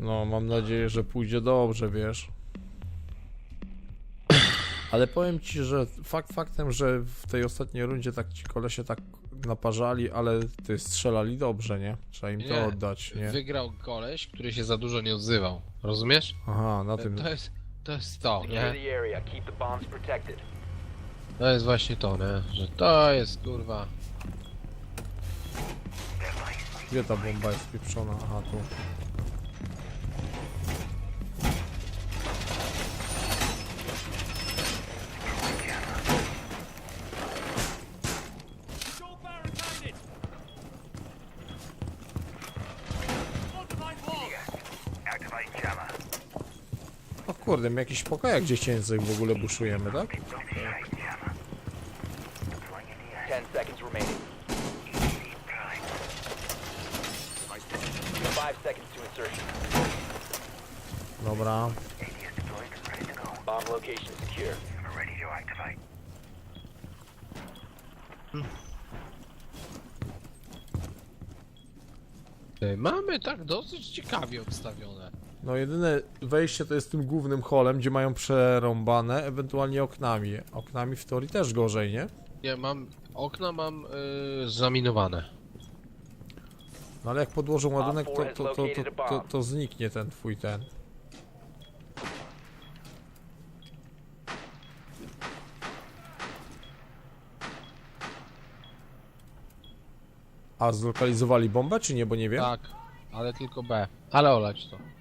No, mam nadzieję, że pójdzie dobrze, wiesz. Ale powiem ci, że fakt faktem, że w tej ostatniej rundzie tak ci kolesie tak naparzali, ale ty strzelali dobrze, nie? Trzeba im to Nie. oddać, nie? Wygrał koleś, który się za dużo nie odzywał. Rozumiesz? Aha, na tym. To jest to, jest to nie? To jest właśnie to, nie? Że to jest kurwa. Gdzie ta bomba jest pieprzona? Aha, tu. Kurde, my jakiś pokojak dziecięcych w ogóle buszujemy, tak? Ten seconds remaining. Five seconds to insertion. Dobra. Bomb location secure. Ty, Mamy tak dosyć ciekawie obstawione. No jedyne wejście to jest tym głównym holem, gdzie mają przerąbane, ewentualnie oknami. Oknami w teorii też gorzej, nie? Nie, mam. Okna mam yy, zaminowane. No ale jak podłożą ładunek, to, to, to, to, to, to zniknie ten twój ten. A zlokalizowali bombę, czy nie? Bo nie wiem. Tak, ale tylko B. Ale olać to.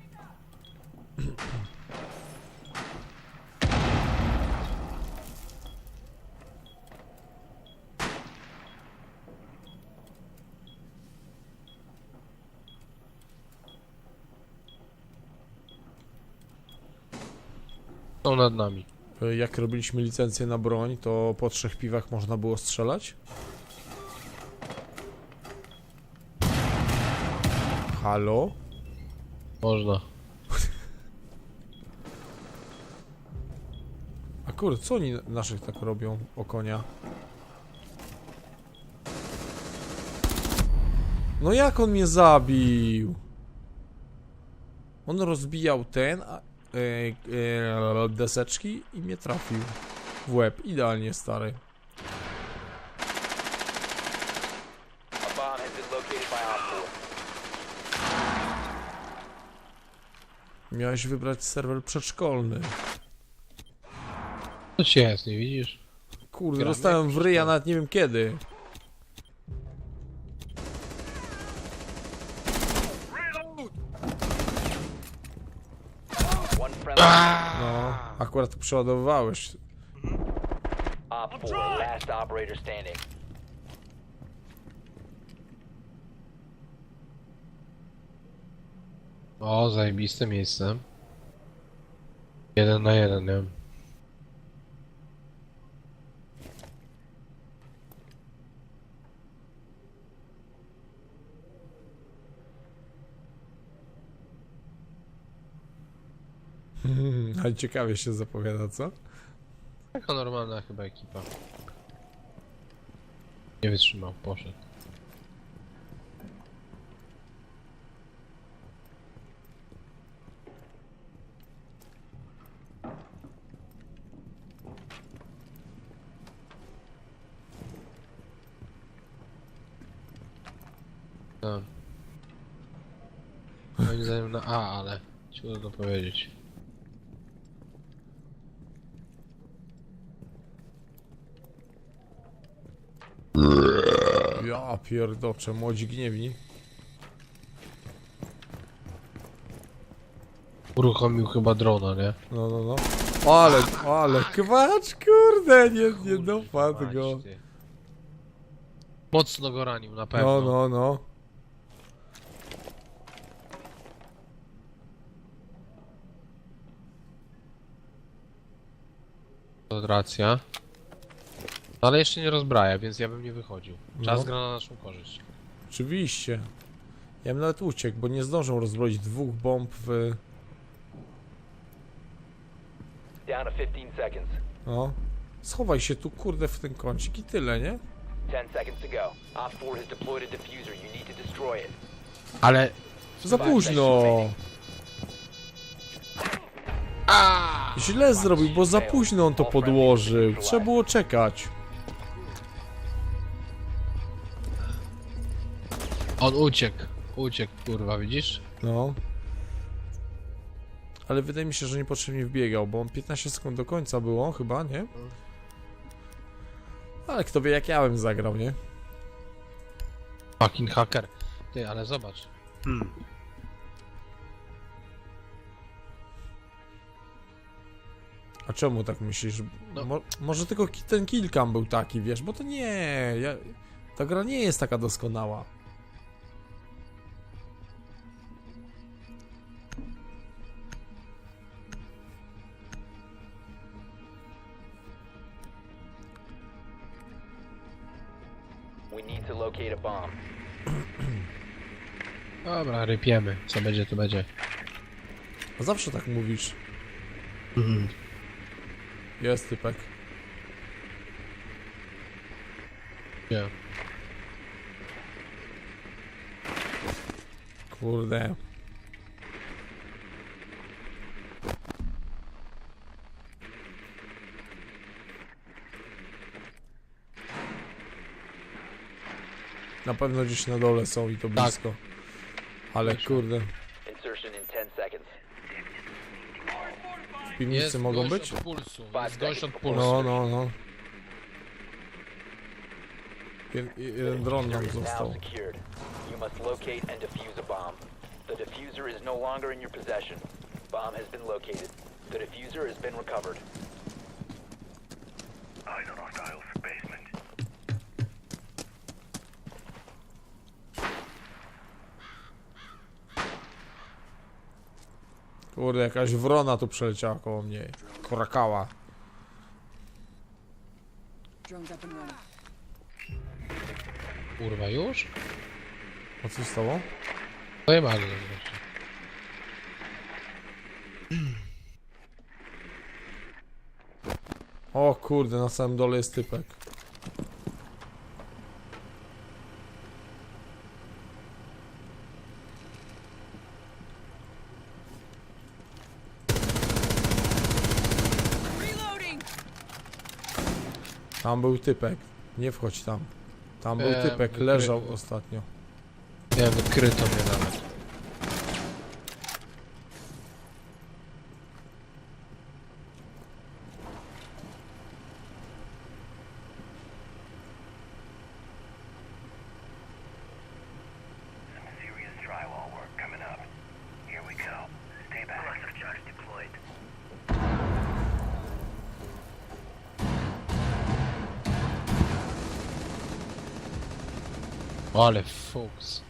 Są nad nami. Y, Jak robiliśmy licencję na broń, to po trzech piwach można było strzelać? Halo? Można. Kurde, co oni naszych tak robią o konia? No jak on mnie zabił? On rozbijał ten, a, e, e, deseczki i mnie trafił w łeb. Idealnie, stary. A bomb has been located by Op 4. Miałeś wybrać serwer przedszkolny. To ci jest, nie widzisz? Kurde, Gramy dostałem w ryja nawet nie wiem kiedy. One friendly. No, akurat przeładowywałeś. Op 4. Last operator standing. O, zajebiste miejsce. Jeden na jeden, nie? Ale ciekawie się zapowiada, co? Taka normalna chyba ekipa. Nie wytrzymał, poszedł. Tak. Moim zdaniem na A, ale trudno powiedzieć. Ja pierdocze, młodzi gniewni. Uruchomił chyba drona, nie? No, no, no. Ale, ale, kwacz, kurde, nie, nie dopadł Mać, go. ty. Mocno go ranił, na pewno. No, no, no. To racja. Ale jeszcze nie rozbraja, więc ja bym nie wychodził. Czas No. gra na naszą korzyść. Oczywiście. Ja bym nawet uciekł, bo nie zdążą rozbroić dwóch bomb w... Down to 15 seconds. No. Schowaj się tu, kurde, w ten kącik i tyle, nie? 10 seconds to go. Op 4 has deployed a diffuser. You need to destroy it. Ale Za późno! Źle zrobił, bo za późno on to podłożył. Trzeba było czekać. On uciekł. Uciekł, kurwa, widzisz? No. Ale wydaje mi się, że niepotrzebnie wbiegał, bo on 15 sekund do końca było, chyba, nie? Ale kto wie, jak ja bym zagrał, nie? Fucking hacker. Ty, ale zobacz. A czemu tak myślisz? No. Mo może tylko ki- ten killcam był taki, wiesz, bo to nie, ja, ta gra nie jest taka doskonała. We need to locate a bomb. Dobra, rypiemy. Co będzie, to będzie. A zawsze tak mówisz. Jest typek. Nie. Kurde. Na pewno gdzieś na dole są i to Tak. blisko. Ale kurde, Insertion in 10 seconds. w piwnicy mogą być? od pulsu. Five Jest gość od pulsu. No, no, no. Jeden, jeden dron nam został. secured. You must locate and defuse a bomb. The diffuser is no longer in your possession. Bomb has been located. The diffuser has been recovered. Kurde, jakaś wrona tu przeleciała koło mnie. Running. Kurwa, już? A co się stało? Pojebali nas goście. O kurde, na samym dole jest typek. Tam był typek. Nie wchodź tam. Tam był Eee, typek, wykry- leżał ostatnio. Nie, wykryto mnie nawet. Ale fuks.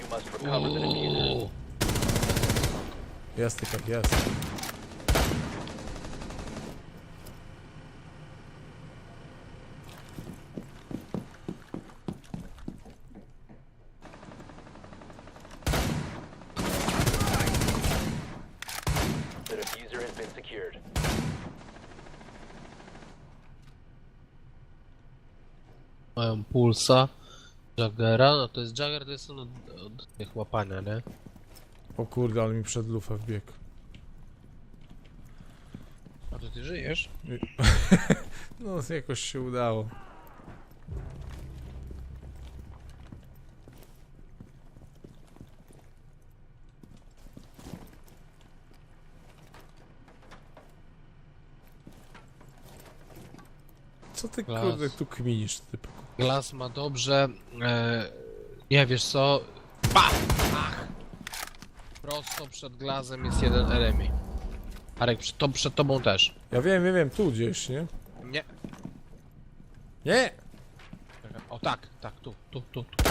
You must recover the diffuser. Uuu. Jest typek, jest. The diffuser has been secured. Mają pulsa. Jaggera, no to jest Jagger, to jest on od, od tych łapania, nie? O kurde, ale mi przed lufę wbiegł. A to ty żyjesz? No, jakoś się udało. Co ty kurde tu kminisz, typku? Glas ma dobrze. E, nie wiesz co? Pa! Ach! Prosto przed glazem jest jeden enemy. Arek, przed, to, przed tobą też. Ja wiem, wiem, wiem, tu gdzieś, nie? Nie. Nie! O tak, tak, tu, tu, tu, tu.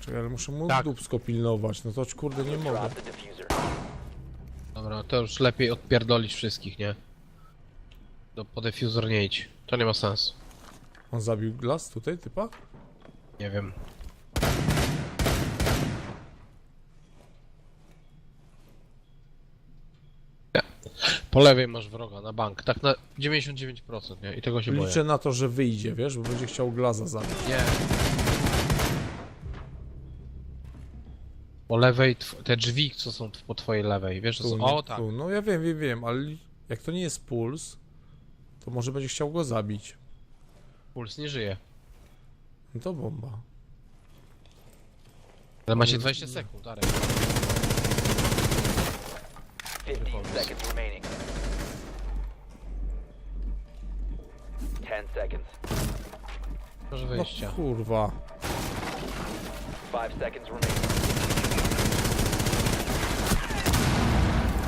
Czekaj, ale muszę mu Tak. dupsko pilnować, no to kurde nie mogę. Drop the diffuser. Dobra, to już lepiej odpierdolić wszystkich, nie? Do po defuzor nie idź. To nie ma sensu. On zabił glas tutaj, typa? Nie wiem. Nie. Po lewej masz wroga na bank. Tak na 99%, nie? I tego się boję. Liczę na to, że wyjdzie, wiesz, bo będzie chciał glaza zabić. Nie. Po lewej, tw- te drzwi, co są po twojej lewej, wiesz, to są... O, tak. tu. No ja wiem, wiem, wiem, ale jak to nie jest puls, to może będzie chciał go zabić. Puls nie żyje. No to bomba. Ale macie 20 sekund, Arek. 15 seconds remaining. 10 seconds. Proszę No wyjścia. kurwa. 5 seconds remaining.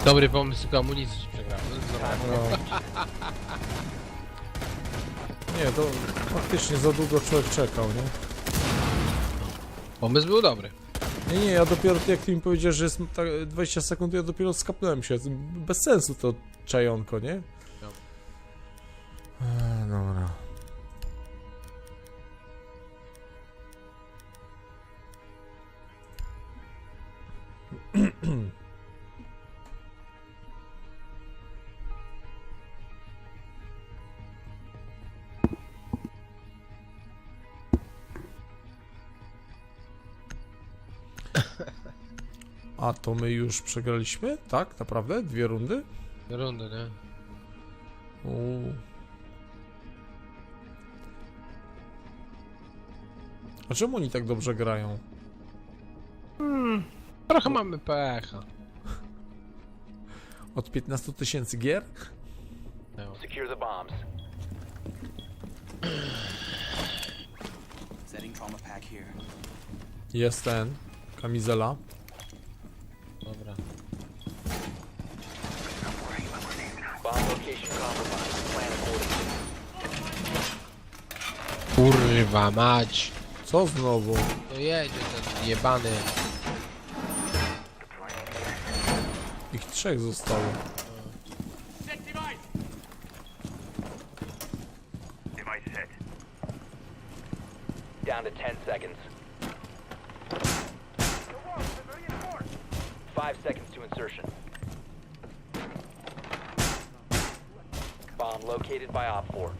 Dobry pomysł, tylko amunicji ci przegrałem. Dobra. No. Nie, to faktycznie za długo człowiek czekał, nie? Pomysł był dobry. Nie, nie, ja dopiero jak ty mi powiedziałeś, że jest tak 20 sekund, ja dopiero skapnąłem się. Bez sensu to czajonko, nie? Dobra. A to my już przegraliśmy? Tak, naprawdę? Dwie rundy? Rundy, nie? Uuu. A czemu oni tak dobrze grają? Trochę mamy pecha. Od 15 tysięcy gier? No. Secure the bombs. Setting trauma pack here. Jest ten. Kamizela. Dobra. Bomb location compromised. Plan accordingly. Kurwa mać. Co znowu? To jedzie ten jebany. Ich trzech zostało. 5 seconds to insertion. Bomb located by Op 4.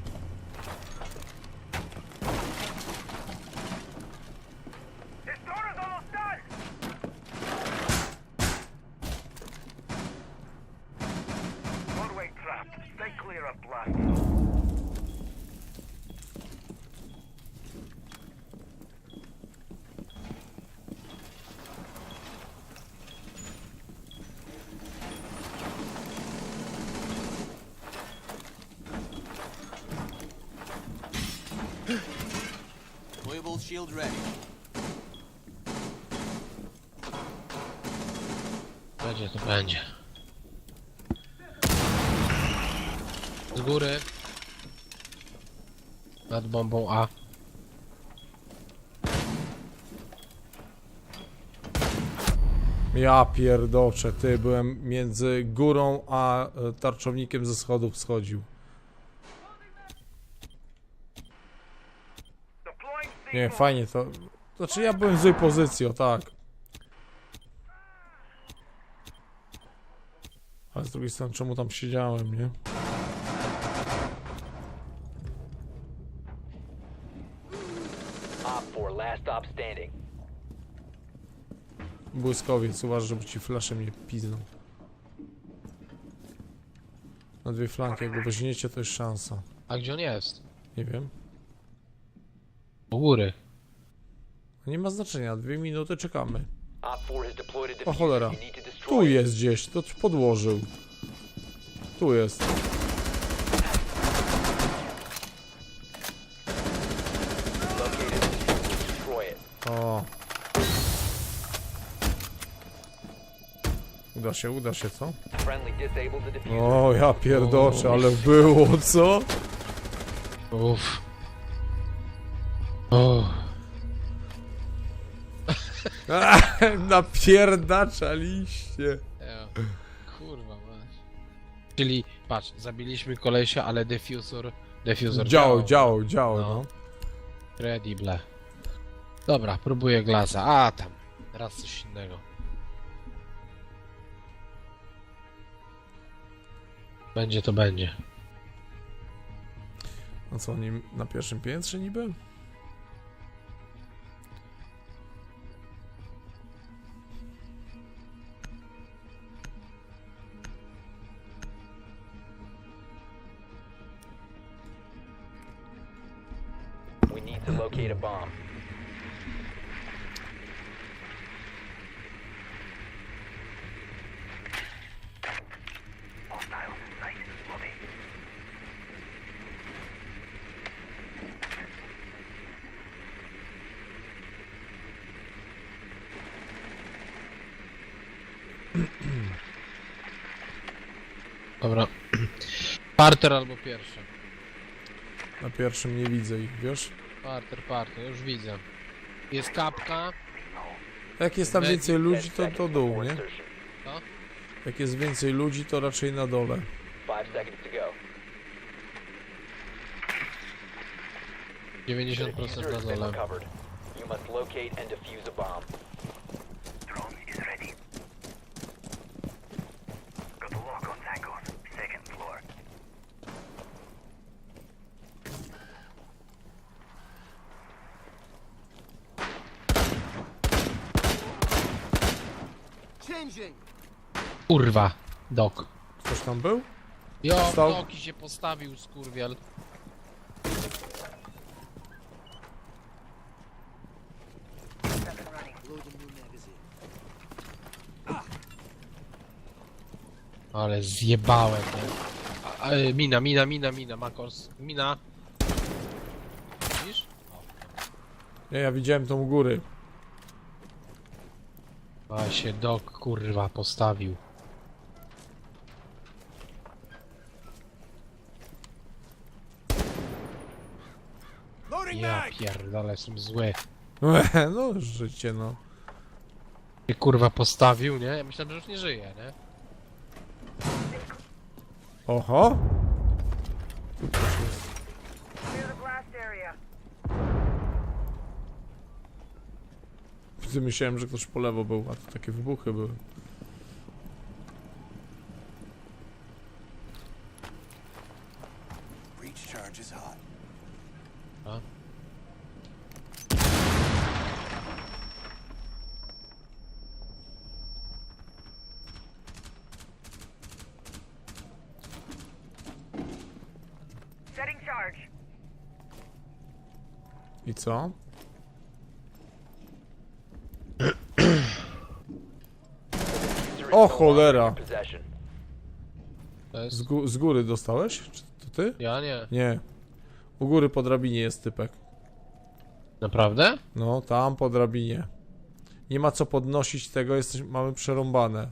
shield ready. Będzie to będzie. Z góry. Nad bombą A. Ja pierdoczę, ty, byłem między górą a e, tarczownikiem ze schodów schodził. Nie, fajnie to... Znaczy ja byłem w złej pozycji, o tak. Ale z drugiej strony, czemu tam siedziałem, nie? Op 4, last stop standing. Błyskowiec, uważaj, żeby ci flaszem nie piznął. Na dwie flanki, jak go weźmiecie, to jest szansa. A gdzie on jest? Nie wiem. U góry. Nie ma znaczenia, dwie minuty czekamy. Op 4 has deployed a O cholera. Tu jest gdzieś, to podłożył. Tu jest. O. Uda się, uda się, co? O, ja pierdoczę, ale było, co? Uff. O. Napierdaczaliście. Ja. Kurwa mać. Czyli, patrz, zabiliśmy kolesia, ale defusor... Defusor Działał, działał, działał, No. no. Credible. Dobra, próbuję glaza. A, tam. Teraz coś innego. Będzie to będzie. No co, oni na pierwszym piętrze niby? To locate a bomb. Dobra. Parter albo pierwszy. Na pierwszym nie widzę ich, wiesz? Parter, parter, już widzę. Jest kapka. Jak jest tam więcej 10 ludzi, to do dół, nie? insertion. Jak jest więcej ludzi, to raczej na dole. 5 seconds to go. The 90% diffuser na dole. You must locate and defuse a bomb. Drone is ready. Got a lock on Tacos. Second floor. Kurwa, dok. Ktoś tam był? Jo, Stał. doki się postawił, skurwiel. Ale zjebałem, nie? A, a, mina, mina, mina, mina, Makos. Mina. Widzisz? Nie, ja widziałem tą u góry. A się dok, kurwa, postawił. Ja pierdolę, jestem zły. No, życie, no. Się kurwa postawił, nie? Ja myślałem, że już nie żyje, nie? Oho! Clear the blast area. Ty myślałem, że ktoś po lewo był, a to takie wybuchy były. Breach charge is hot. Setting charge. I co? O, cholera. To Z, jest... gó- z góry dostałeś? Czy to ty? Ja nie. Nie. U góry po drabinie jest typek. Naprawdę? No, tam po drabinie. Nie ma co podnosić tego, jesteś, mamy przerąbane.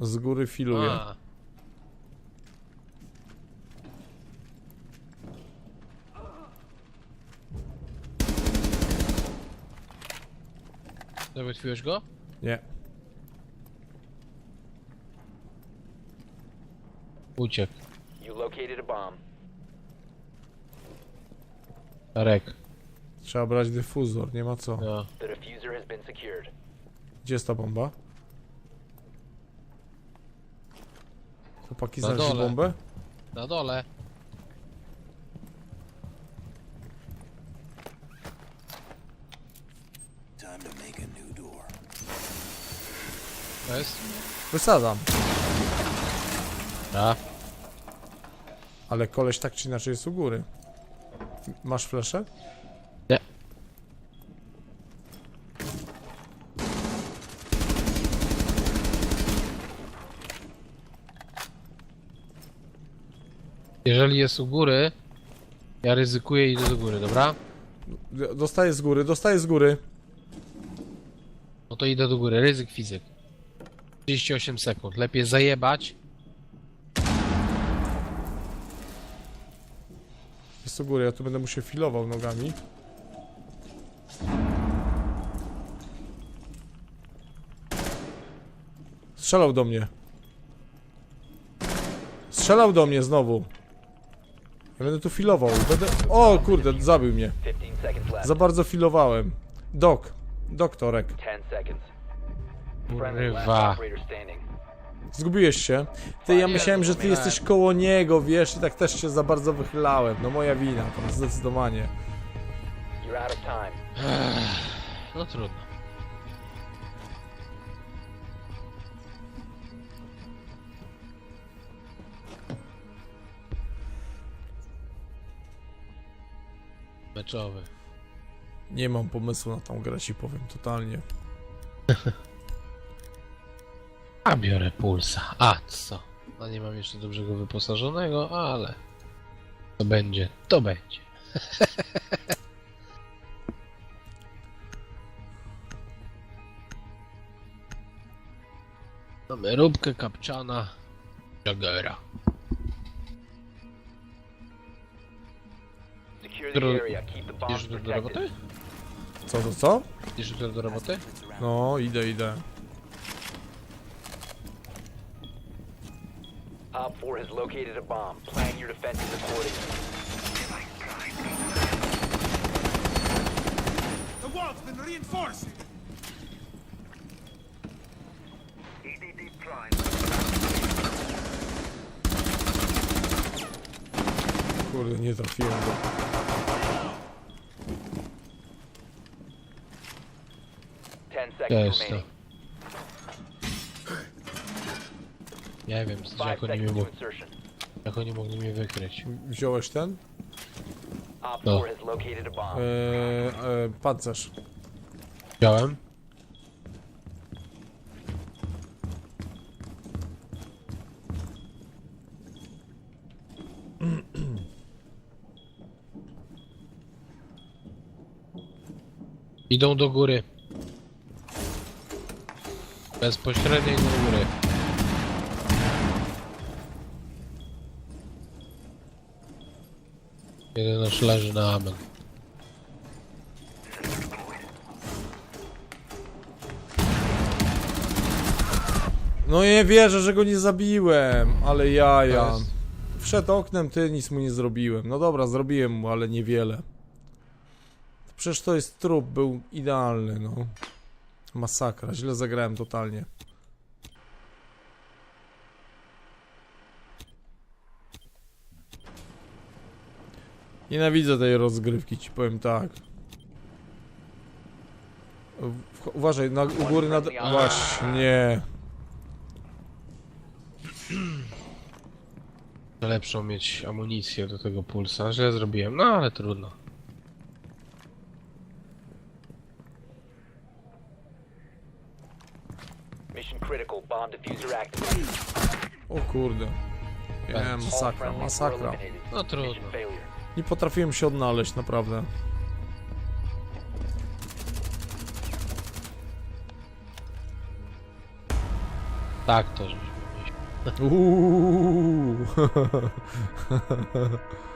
Z góry filuje. A. Załatwiłeś go? Nie. Uciekł. You located a bomb. Arek. Trzeba brać dyfuzor, nie ma co. No. The diffuser has been secured. Gdzie jest ta bomba? Chłopaki Na znaleźli dole. bombę? Na dole. To jest? Wysadzam. A. Ale koleś tak czy inaczej jest u góry. Masz fleszę? Nie. Jeżeli jest u góry, ja ryzykuję i idę do góry, dobra? Dostaję z góry, dostaję z góry. No to idę do góry, ryzyk fizyk. 38 sekund, lepiej zajebać. Jest u góry, ja tu będę mu się filował nogami. Strzelał do mnie. Strzelał do mnie znowu. Ja będę tu filował. Będę... O kurde, zabił mnie. 15 seconds left. Za bardzo filowałem. Dok. Doktorek. 10 seconds. Kurwa. Zgubiłeś się? Ty, ja myślałem, że ty jesteś koło niego, wiesz, i tak też się za bardzo wychylałem. No moja wina, to zdecydowanie. No trudno. Meczowy. Nie mam pomysłu na tą grę, ci powiem totalnie. A biorę pulsa. A co? No nie mam jeszcze dobrego wyposażonego, ale to będzie, to będzie. Mamy róbkę kapczana Jagera. Secure the Dro- area. Keep the bombs Idziesz do, do protected. roboty? Co, to co? Idziesz do, do roboty? No, idę, idę. Op 4 has located a bomb. Plan your defenses accordingly. The wall's been reinforced. EDD prime. Kurde, nie trafiłem go. Ten seconds remaining. Nie wiem, Five jak oni, mnie seconds to mógł, insertion. jak oni mogli mnie wykryć. Wziąłeś ten? Op No. 4 has located a bomb. Eee, e, pancerz. Wziąłem. Idą do góry. Bezpośrednio idą do góry. Jeden nasz leży na amen. No nie wierzę, że go nie zabiłem, ale jaja. Wszedł oknem, ty nic mu nie zrobiłem. No dobra, zrobiłem mu, ale niewiele. Przecież to jest trup, był idealny, no. Masakra, źle zagrałem totalnie. Nienawidzę tej rozgrywki, ci powiem tak. W- Uważaj, na, u góry nad... Właśnie. Lepszą mieć amunicję do tego pulsa. Źle zrobiłem, no ale trudno. Mission critical. Bomb diffuser activated. O kurde. Nie, Tak. All masakra, friendlies were masakra. eliminated. No trudno. Mission failure. Nie potrafiłem się odnaleźć, naprawdę. Tak to żeśmy.